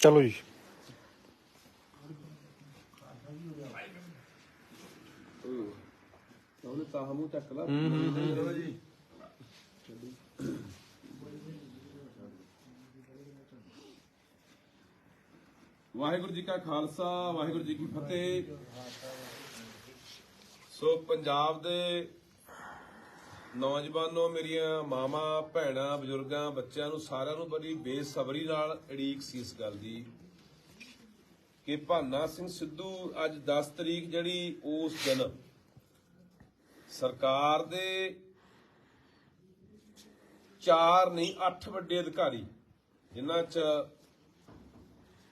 ਚਲੋ ਜੀ ਉਹਨੇ ਤਾਂ ਮੂੰਹ ਚੱਕ ਲਾ ਜੀ ਵਾਹਿਗੁਰੂ ਜੀ ਕਾ ਖਾਲਸਾ, ਵਾਹਿਗੁਰੂ ਜੀ ਕੀ ਫਤਿਹ। ਸੋ ਪੰਜਾਬ ਦੇ ਨੌਜਵਾਨੋ, ਮੇਰੀਆਂ ਮਾਵਾਂ, ਭੈਣਾਂ, ਬਜ਼ੁਰਗਾਂ, ਬੱਚਿਆਂ ਨੂੰ ਸਾਰਿਆਂ ਨੂੰ ਬੜੀ ਬੇਸਬਰੀ ਨਾਲ ਅੜੀਕ ਸੀ ਇਸ ਗੱਲ ਦੀ ਕਿ ਭਾਨਾ ਸਿੰਘ ਸਿੱਧੂ ਅੱਜ 10 ਤਰੀਕ ਜਿਹੜੀ ਉਸ ਦਿਨ ਸਰਕਾਰ ਦੇ ਚਾਰ ਨਹੀਂ 8 ਵੱਡੇ ਅਧਿਕਾਰੀ, ਜਿਨ੍ਹਾਂ ਚ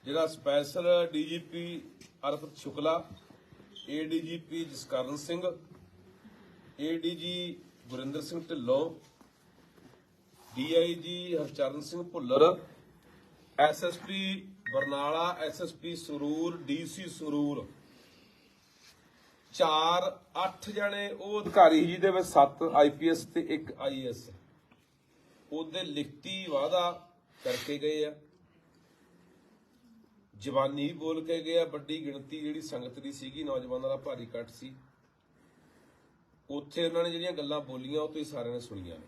ਜਿਹੜਾ special DGP Arpit Shukla ADGP Jaskaran Singh ADG Gurinder Singh Dhillon, DIG Harcharan Singh Bhullar, SSP Barnala, SSP Sarur DC Sarur ਚਾਰ 8 ਜਣੇ, ਉਹ ਅਧਿਕਾਰੀ ਜੀ ਦੇ ਵਿੱਚ 7 ਆਈਪੀਐਸ ਤੇ 1 ਆਈਐਸ ਉਹਦੇ ਲਿਖਤੀ ਵਾਅਦਾ ਕਰਕੇ ਗਏ ਆ। ਜਵਾਨੀ ਬੋਲ ਕੇ ਗਏ ਆ, ਵੱਡੀ ਗਿਣਤੀ ਜਿਹੜੀ ਸੰਗਤ ਦੀ ਸੀਗੀ, ਨੌਜਵਾਨਾਂ ਦਾ ਭਾਰੀ ਕੱਟ ਸੀ। ਉੱਥੇ ਉਹਨਾਂ ਨੇ ਜਿਹੜੀਆਂ ਗੱਲਾਂ ਬੋਲੀਆਂ, ਉਹ ਤੁਸੀਂ ਸਾਰਿਆਂ ਨੇ ਸੁਣੀਆਂ ਨੇ।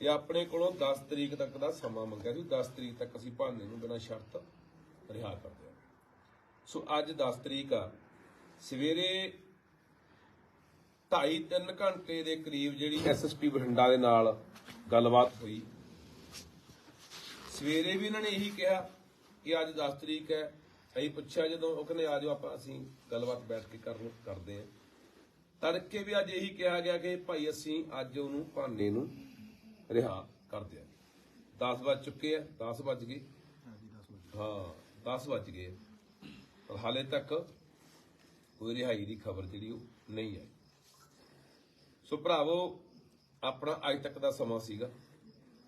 ਤੇ ਆਪਣੇ ਕੋਲੋਂ 10 ਤਰੀਕ ਤੱਕ ਦਾ ਸਮਾਂ ਮੰਗਿਆ ਸੀ। 10 ਤਰੀਕ ਤੱਕ ਅਸੀਂ ਭਾਨੇ ਨੂੰ ਬਿਨਾਂ ਸ਼ਰਤ ਰਿਹਾ ਕਰ ਦਿਆਂਗੇ ਸੋ ਅੱਜ 10 ਤਰੀਕ ਆ। ਸਵੇਰੇ 2.5-3 ਘੰਟੇ ਦੇ ਕਰੀਬ ਜਿਹੜੀ ਐਸਐਸਪੀ ਬਠਿੰਡਾ ਦੇ ਨਾਲ ਗੱਲਬਾਤ ਹੋਈ। ਸਵੇਰੇ ਵੀ ਇਹਨਾਂ ਨੇ ਇਹੀ ਕਿਹਾ ਕਿ ਅੱਜ 10 ਤਰੀਕ ਹੈ। ਅਸੀਂ ਪੁੱਛਿਆ ਜਦੋਂ ਉਹ ਕਹਿੰਦੇ ਆ ਜਾਓ ਆਪਾਂ, ਅਸੀਂ ਗੱਲਬਾਤ ਬੈਠ ਕੇ ਕਰ ਕਰਦੇ ਹਾਂ। ਤੜਕੇ ਵੀ ਅੱਜ ਇਹੀ ਕਿਹਾ ਗਿਆ ਕਿ ਭਾਈ ਅਸੀਂ ਅੱਜ ਉਹਨੂੰ ਭਾਨੇ ਨੂੰ ਰਿਹਾ ਕਰ ਦਿਆਂਗੇ। 10 ਵੱਜ ਚੁੱਕੇ ਆ 10 ਵੱਜ ਗਏ। ਹਾਂ 10 ਵੱਜ ਗਏ। ਪਰ ਹਾਲੇ ਤੱਕ ਕੋਈ ਰਿਹਾਈ ਦੀ ਖਬਰ ਜਿਹੜੀ ਉਹ ਨਹੀਂ ਆਈ। ਸੋ ਭਰਾਵੋ ਆਪਣਾ ਅੱਜ ਤੱਕ ਦਾ ਸਮਾਂ ਸੀਗਾ।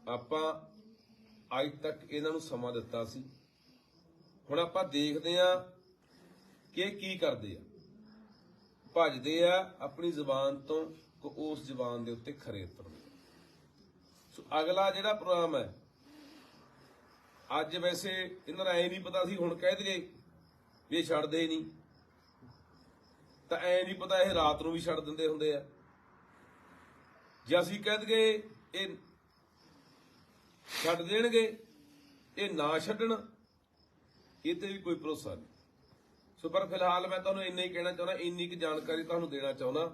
ਆਪਾਂ ਅੱਜ ਤੱਕ ਇਹਨਾਂ ਨੂੰ ਸਮਾਂ ਦਿੱਤਾ ਸੀ। ਹੁਣ ਆਪਾਂ ਦੇਖਦੇ ਆ ਕਿ ਕੀ ਕਰਦੇ ਆ। ਭੱਜਦੇ ਆ, ਆਪਣੀ ਜ਼ੁਬਾਨ ਤੋਂ ਕੋ ਉਸ ਜ਼ੁਬਾਨ ਦੇ ਉੱਤੇ ਖਰੇ ਉਤਰਦੇ ਸੋ ਅਗਲਾ ਜਿਹੜਾ ਪ੍ਰੋਗਰਾਮ ਹੈ, ਅੱਜ ਵੈਸੇ ਇਹਨਾਂ ਦਾ ਐ ਨਹੀਂ ਪਤਾ ਸੀ, ਹੁਣ ਕਹਿ ਦਈਏ ਵੀ ਇਹ ਛੱਡਦੇ ਨਹੀਂ। ਤਾਂ ਐ ਨਹੀਂ ਪਤਾ ਇਹ ਰਾਤ ਨੂੰ ਵੀ ਛੱਡ ਦਿੰਦੇ ਹੁੰਦੇ ਆ। ਜੇ ਅਸੀਂ ਕਹਿ ਦਈਏ ਇਹ ਛੱਡ ਦੇਣਗੇ, ਇਹ ਨਾ ਛੱਡਣ, ਇਹ ਤੇ ਵੀ ਕੋਈ ਭਰੋਸਾ ਨਹੀਂ। ਸੋ ਪਰ ਫਿਲਹਾਲ ਮੈਂ ਤੁਹਾਨੂੰ ਇੰਨਾ ਹੀ ਕਹਿਣਾ ਚਾਹੁੰਦਾ, ਇੰਨੀ ਕੁ ਜਾਣਕਾਰੀ ਤੁਹਾਨੂੰ ਦੇਣਾ ਚਾਹੁੰਦਾ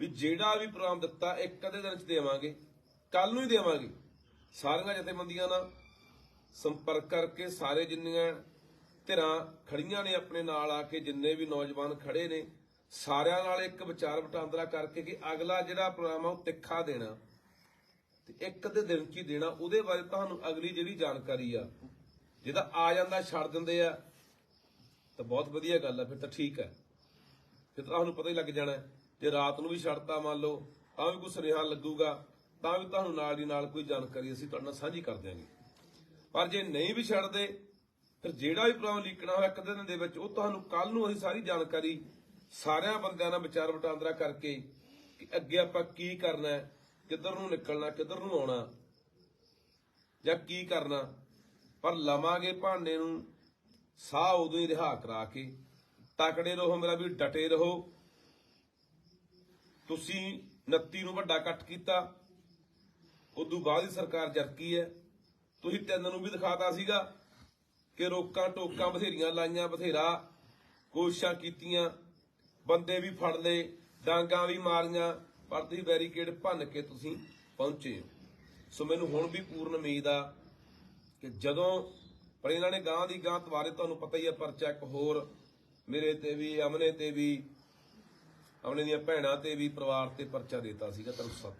ਵੀ ਜਿਹੜਾ ਵੀ ਪ੍ਰੋਗਰਾਮ ਦਿੱਤਾ ਇੱਕ ਅੱਧੇ ਦਿਨ ਚ ਦੇਵਾਂਗੇ ਕੱਲ ਨੂੰ ਹੀ ਦੇਵਾਂਗੇ। ਸਾਰੀਆਂ ਜਥੇਬੰਦੀਆਂ ਨਾਲ ਸੰਪਰਕ ਕਰਕੇ ਸਾਰੇ ਜਿੰਨੀਆਂ ਧਿਰਾਂ ਖੜੀਆਂ ਨੇ ਆਪਣੇ ਨਾਲ ਆ ਕੇ, ਜਿੰਨੇ ਵੀ ਨੌਜਵਾਨ ਖੜੇ ਨੇ, ਸਾਰਿਆਂ ਨਾਲ ਇੱਕ ਵਿਚਾਰ ਵਟਾਂਦਰਾ ਕਰਕੇ ਕਿ ਅਗਲਾ ਜਿਹੜਾ ਪ੍ਰੋਗਰਾਮ ਆ, ਉਹ ਤਿੱਖਾ ਦੇਣਾ। ਤੇ ਇੱਕ ਅੱਧੇ ਦਿਨ ਚ ਹੀ ਦੇਣਾ, ਉਹਦੇ ਬਾਰੇ ਤੁਹਾਨੂੰ ਅਗਲੀ ਜਿਹੜੀ ਜਾਣਕਾਰੀ ਆ, ਜਿਹਦਾ ਆ ਜਾਂਦਾ, ਛੱਡ ਦਿੰਦੇ ਆ ਤਾਂ ਬਹੁਤ ਵਧੀਆ ਗੱਲ ਆ, ਫਿਰ ਤਾਂ ਠੀਕ ਹੈ ਫਿਰ ਤਾਂ ਤੁਹਾਨੂੰ ਪਤਾ ਹੀ ਲੱਗ ਜਾਣਾ, ਜੇ ਰਾਤ ਨੂੰ ਵੀ ਛੱਡਤਾ ਮੰਨ ਲਓ, ਤਾਂ ਵੀ ਕੋਈ ਸੁਨੇਹਾ ਲੱਗੂਗਾ, ਤਾਂ ਵੀ ਤੁਹਾਨੂੰ ਨਾਲ ਦੀ ਨਾਲ ਕੋਈ ਜਾਣਕਾਰੀ ਅਸੀਂ ਤੁਹਾਡੇ ਨਾਲ ਸਾਂਝੀ ਕਰ ਦਿਆਂਗੇ। ਪਰ ਜੇ ਨਹੀਂ ਵੀ ਛੱਡਦੇ, ਫਿਰ ਜਿਹੜਾ ਵੀ ਪ੍ਰੋਗਰਾਮ ਲੀਕਣਾ ਹੋਇਆ ਇੱਕ ਦਿਨ ਦੇ ਵਿੱਚ, ਉਹ ਤੁਹਾਨੂੰ ਕੱਲ ਨੂੰ ਅਸੀਂ ਸਾਰੀ ਜਾਣਕਾਰੀ ਸਾਰਿਆਂ ਬੰਦਿਆਂ ਨਾਲ ਵਿਚਾਰ ਵਟਾਂਦਰਾ ਕਰਕੇ ਕਿ ਅੱਗੇ ਆਪਾਂ ਕੀ ਕਰਨਾ ਹੈ, ਕਿੱਧਰ ਨੂੰ ਨਿਕਲਣਾ, ਕਿੱਧਰ ਨੂੰ ਆਉਣਾ, ਜਾਂ ਕੀ ਕਰਨਾ। ਪਰ ਲਵਾਂਗੇ ਭਾਂਡੇ ਨੂੰ ਸਾਹ ਉਦੋਂ ਹੀ ਰਿਹਾ ਕਰਾ ਕੇ। ਤਕੜੇ ਰਹੋ, ਮੇਰਾ ਵੀ ਡਟੇ ਰਹੋ। ਤੁਸੀਂ 29 ਨੂੰ ਵੱਡਾ ਕੱਟ ਕੀਤਾ। ਉਦੋਂ ਬਾਅਦ ਹੀ ਸਰਕਾਰ ਜਰਕੀ ਹੈ। ਤੁਸੀਂ ਤਿੰਨ ਨੂੰ ਵੀ ਦਿਖਾਤਾ ਸੀਗਾ ਕਿ ਰੋਕਾਂ ਟੋਕਾਂ ਬਥੇਰੀਆਂ ਲਾਈਆਂ, ਬਥੇਰਾ ਕੋਸ਼ਿਸ਼ਾਂ ਕੀਤੀਆਂ। ਬੰਦੇ ਵੀ ਫੜ ਲਏ, ਡਾਂਗਾਂ ਵੀ ਮਾਰੀਆਂ, ਪਰ ਤੁਸੀਂ ਬੈਰੀਕੇਡ ਭੰਨ ਕੇ ਤੁਸੀਂ ਪਹੁੰਚੇ ਸੋ ਮੈਨੂੰ ਹੁਣ ਵੀ ਪੂਰਨ ਉਮੀਦ ਆ ਕਿ ਜਦੋਂ ਪਰ ਇਹਨਾਂ ਨੇ ਗਾਂ ਦੀ ਗਾਂ ਤਵਾਰੇ ਤੁਹਾਨੂੰ ਪਤਾ ਹੀ ਹੈ ਪਰਚਾ ਇੱਕ ਹੋਰ ਮੇਰੇ ਤੇ ਵੀ ਅਮਨੇ ਤੇ ਵੀ ਅਮਨੇ ਦੀਆਂ ਭੈਣਾਂ ਤੇ ਵੀ ਪਰਿਵਾਰ ਤੇ ਪਰਚਾ ਦਿੱਤਾ ਸੀਗਾ ਤਰਸਤ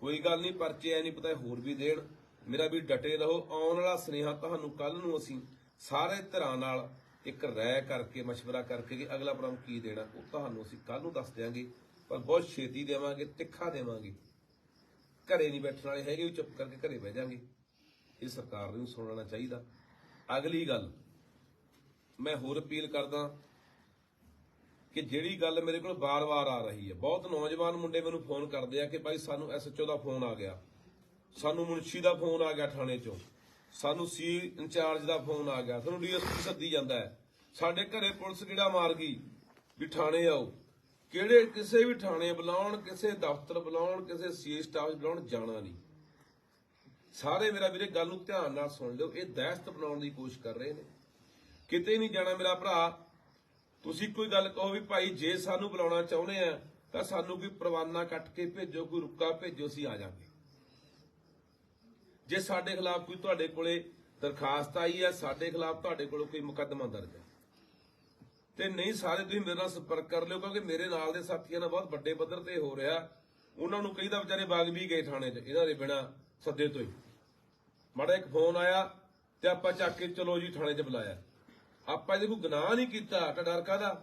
ਕੋਈ ਗੱਲ ਨਹੀਂ ਪਰਚੇ ਐ ਨਹੀਂ ਪਤਾ ਹੋਰ ਵੀ ਦੇਣ ਮੇਰਾ ਵੀ ਡਟੇ ਰਹੋ ਆਉਣ ਵਾਲਾ ਸੁਨੇਹਾ ਤੁਹਾਨੂੰ ਕੱਲ ਨੂੰ ਅਸੀਂ ਸਾਰੇ ਧਿਰਾਂ ਨਾਲ ਇੱਕ ਰਾਇ ਕਰਕੇ مشورہ ਕਰਕੇ ਕਿ ਅਗਲਾ ਪ੍ਰੋਗਰਾਮ ਕੀ ਦੇਣਾ ਉਹ ਤੁਹਾਨੂੰ ਅਸੀਂ ਕੱਲ ਨੂੰ ਦੱਸ ਦਿਆਂਗੇ ਪਰ ਬਹੁਤ ਛੇਤੀ ਦੇਵਾਂਗੇ ਤਿੱਖਾ ਦੇਵਾਂਗੇ ਘਰੇ ਨਹੀਂ ਬੈਠਣ ਵਾਲੇ ਹੈਗੇ ਵੀ ਚੁੱਪ ਕਰਕੇ ਘਰੇ ਬਹਿ ਜਾਾਂਗੇ ਇਹ ਸਰਕਾਰ ਨੂੰ ਸੁਣਨਾ ਚਾਹੀਦਾ। ਅਗਲੀ ਗੱਲ, ਮੈਂ ਹੋਰ ਅਪੀਲ ਕਰਦਾ ਕਿ ਜਿਹੜੀ ਗੱਲ ਮੇਰੇ ਕੋਲ ਬਾਰ-ਬਾਰ ਆ ਰਹੀ ਹੈ, ਬਹੁਤ ਨੌਜਵਾਨ ਮੁੰਡੇ ਮੈਨੂੰ ਫੋਨ ਕਰਦੇ ਆ ਕਿ ਭਾਈ ਸਾਨੂੰ ਐਸਐਚਓ ਦਾ ਫੋਨ ਆ ਗਿਆ, ਸਾਨੂੰ ਮੁਨਸ਼ੀ ਦਾ ਫੋਨ ਆ ਗਿਆ ਥਾਣੇ ਚੋਂ, ਸਾਨੂੰ ਸੀ ਇੰਚਾਰਜ ਦਾ ਫੋਨ ਆ ਗਿਆ, ਸਾਨੂੰ ਡੀਐਸਪੀ ਸੱਦੀ ਜਾਂਦਾ ਹੈ। ਸਾਡੇ ਘਰੇ ਪੁਲਿਸ ਕਿਹੜਾ ਮਾਰ ਗਈ ਵੀ ਥਾਣੇ ਆਓ? ਕਿਹੜੇ ਕਿਸੇ ਵੀ ਥਾਣੇ ਬੁਲਾਉਣ, ਕਿਸੇ ਦਫ਼ਤਰ ਬੁਲਾਉਣ, ਕਿਸੇ ਸੀ ਸਟਾਫ ਬੁਲਾਉਣ ਜਾਣਾ ਨਹੀਂ। ਸਾਰੇ ਮੇਰਾ ਵੀਰੇ ਗੱਲ ਨੂੰ ਧਿਆਨ ਨਾਲ ਸੁਣ ਲਿਓ, ਇਹ ਦਹਿਸ਼ਤ ਬਣਾਉਣ ਦੀ ਕੋਸ਼ਿਸ਼ ਕਰ ਰਹੇ ਨੇ। ਕਿਤੇ ਨਹੀਂ ਜਾਣਾ ਮੇਰਾ ਭਰਾ, ਤੁਸੀਂ ਕੋਈ ਗੱਲ ਕਹੋ ਵੀ ਭਾਈ ਜੇ ਸਾਨੂੰ ਬੁਲਾਉਣਾ ਚਾਹੁੰਦੇ ਆ, ਤਾਂ ਸਾਨੂੰ ਕੋਈ ਪ੍ਰਵਾਨਾ ਕੱਟ ਕੇ ਭੇਜੋ, ਕੋਈ ਰੁੱਕਾ ਭੇਜੋ, ਅਸੀਂ ਆ ਜਾਵਾਂਗੇ ਜੇ ਸਾਡੇ ਖਿਲਾਫ ਕੋਈ ਤੁਹਾਡੇ ਕੋਲੇ ਦਰਖਾਸਤ ਆਈ ਹੈ ਸਾਡੇ ਖਿਲਾਫ ਤੁਹਾਡੇ ਕੋਲ ਕੋਈ ਮੁਕੱਦਮਾ ਦਰਜ ਹੈ ਤੇ ਨਹੀਂ, ਸਾਰੇ ਤੁਸੀਂ ਮੇਰੇ ਨਾਲ ਸੰਪਰਕ ਕਰ ਲਿਓ, ਕਿਉਂਕਿ ਮੇਰੇ ਨਾਲ ਦੇ ਸਾਥੀਆਂ ਨਾਲ ਬਹੁਤ ਵੱਡੇ ਪੱਧਰ ਤੇ ਹੋ ਰਿਹਾ। ਉਹਨਾਂ ਨੂੰ ਕਈ ਦਾ ਵਿਚਾਰੇ ਬਾਗ ਵੀ ਗਏ ਥਾਣੇ 'ਚ, ਇਹਨਾਂ ਦੇ ਬਿਨਾ ਸੱਦੇ ਤੋਂ ਹੀ। ਮਾੜਾ ਇੱਕ ਫੋਨ ਆਇਆ ਤੇ ਆਪਾਂ ਚੱਕ ਕੇ ਚਲੋ ਜੀ ਥਾਣੇ 'ਚ ਬੁਲਾਇਆ। ਆਪਾਂ ਇਹਦੇ ਕੋਈ ਗੁਨਾਹ ਨਹੀਂ ਕੀਤਾ, ਤਾਂ ਡਰ ਕਾਹਦਾ?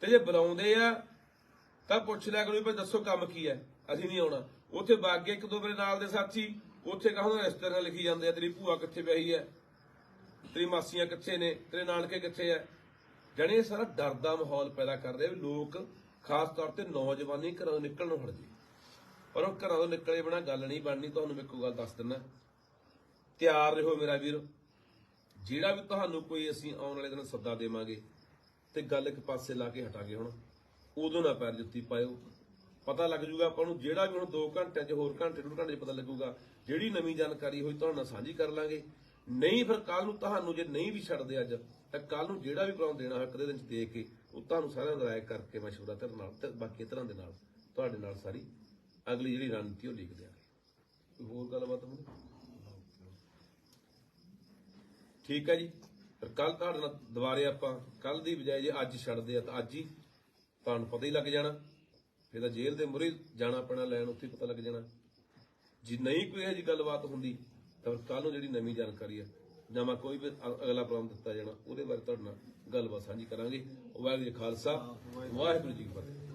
ਤੇ ਜੇ ਬੁਲਾਉਂਦੇ ਆ, ਤਾਂ ਪੁੱਛ ਲਿਆ ਕਰੋ ਵੀ ਦੱਸੋ ਕੰਮ ਕੀ ਹੈ? ਅਸੀਂ ਨਹੀਂ ਆਉਣਾ। ਉੱਥੇ ਬਾਗੇ ਇੱਕ ਦੋ ਮੇਰੇ ਨਾਲ ਦੇ ਸਾਥੀ, ਉੱਥੇ ਕਹਾਂ ਰਿਸ਼ਤੇਦਾਰ ਲਿਖੀ ਜਾਂਦੇ ਆ, ਤੇਰੀ ਭੂਆ ਕਿੱਥੇ ਪਈ ਹੈ? ਤੇਰੀ ਮਾਸੀਆਂ ਕਿੱਥੇ ਨੇ? ਤੇਰੇ ਨਾਨਕੇ ਕਿੱਥੇ ਐ ਜਾਣੀ ਇਹ ਸਾਰਾ ਡਰ ਦਾ ਮਾਹੌਲ ਪੈਦਾ ਕਰਦੇ ਵੀ ਲੋਕ ਖਾਸ ਤੌਰ ਤੇ ਨੌਜਵਾਨੀ ਘਰੋਂ ਨੂੰ ਹਟ ਜੇ ਪਰ ਉਹ ਘਰਾਂ ਤੋਂ ਨਿਕਲੇ ਬਿਨਾ ਗੱਲ ਨਹੀਂ ਬਣਨੀ, ਤੁਹਾਨੂੰ ਮੈਂ ਇੱਕੋ ਗੱਲ ਦੱਸ ਦਿੰਦਾ। ਤਿਆਰ ਰਹੋ ਮੇਰਾ ਵੀਰ। ਜਿਹੜਾ ਵੀ ਤੁਹਾਨੂੰ ਕੋਈ ਅਸੀਂ ਆਉਣ ਵਾਲੇ ਦਿਨ ਸੱਦਾ ਦੇਵਾਂਗੇ ਤੇ ਗੱਲ ਇੱਕ ਪਾਸੇ ਲਾ ਕੇ ਹਟਾਂਗੇ ਹੁਣ। ਉਦੋਂ ਨਾ ਪੈਰ ਜੁੱਤੀ ਪਾਇਓ। ਪਤਾ ਲੱਗ ਜੂਗਾ ਆਪਾਂ ਨੂੰ ਜਿਹੜਾ ਵੀ ਹੁਣ 2 ਘੰਟਿਆਂ 'ਚ, ਹੋਰ ਘੰਟੇ, ਡੂਢ ਘੰਟੇ 'ਚ ਪਤਾ ਲੱਗੂਗਾ ਜਿਹੜੀ ਨਵੀਂ ਜਾਣਕਾਰੀ ਹੋਈ ਤੁਹਾਨੂੰ ਨਾਲ ਸਾਂਝੀ ਕਰ ਲਾਂਗੇ। ਨਹੀਂ ਫਿਰ ਕੱਲ ਨੂੰ ਤੁਹਾਨੂੰ ਜੇ ਨਹੀਂ ਵੀ ਛੱਡਦੇ ਅੱਜ, ਤਾਂ ਕੱਲ ਨੂੰ ਜਿਹੜਾ ਵੀ ਪ੍ਰੋਗਰਾਮ ਦੇਣਾ ਹੋਇਆ ਕਦੇ ਦਿਨ 'ਚ ਦੇ ਕੇ ਉਹ ਤੁਹਾਨੂੰ ਸਾਰਿਆਂ ਦਾ ਰਾਏ ਕਰਕੇ ਮਸ਼ਵਰਾ ਤੇਰੇ ਨਾਲ ਤੇ ਬਾਕੀ ਤਰ੍ਹਾਂ ਦੇ ਨਾਲ, ਤੁਹਾਡੇ ਨਾਲ ਸਾਰੀ ਅਗਲੀ ਜਿਹੜੀ ਰਣਨੀਤੀ ਉਹ ਲਿਖ ਦਿਆਂਗੇ ਕੋਈ ਹੋਰ ਗੱਲਬਾਤ ਹੋਣੀ? ਠੀਕ ਹੈ ਜੀ। ਫਿਰ ਕੱਲ ਤੁਹਾਡੇ ਨਾਲ ਦੁਬਾਰੇ ਆਪਾਂ ਕੱਲ ਦੀ ਬਜਾਏ ਜੇ ਅੱਜ ਛੱਡਦੇ ਆ ਤਾਂ ਅੱਜ ਹੀ ਤੁਹਾਨੂੰ ਪਤਾ ਹੀ ਲੱਗ ਜਾਣਾ। ਫਿਰ ਤਾਂ ਜੇਲ੍ਹ ਦੇ ਮੁਰੇ ਜਾਣਾ ਪੈਣਾ, ਲੈਣ ਉੱਥੇ ਪਤਾ ਲੱਗ ਜਾਣਾ। ਜੇ ਨਹੀਂ ਕੋਈ ਇਹੋ ਜਿਹੀ ਗੱਲਬਾਤ ਹੁੰਦੀ, ਤਾਂ ਕੱਲ ਨੂੰ ਜਿਹੜੀ ਨਵੀਂ ਜਾਣਕਾਰੀ ਆ ਨਵਾਂ ਕੋਈ ਵੀ ਅਗਲਾ ਪ੍ਰੋਗਰਾਮ ਦਿੱਤਾ ਜਾਣਾ, ਉਹਦੇ ਬਾਰੇ ਤੁਹਾਡੇ ਨਾਲ ਗੱਲਬਾਤ ਸਾਂਝੀ ਕਰਾਂਗੇ। ਵਾਹਿਗੁਰੂ ਜੀ ਖਾਲਸਾ, ਵਾਹਿਗੁਰੂ ਜੀ ਕੀ ਫਤਿਹ।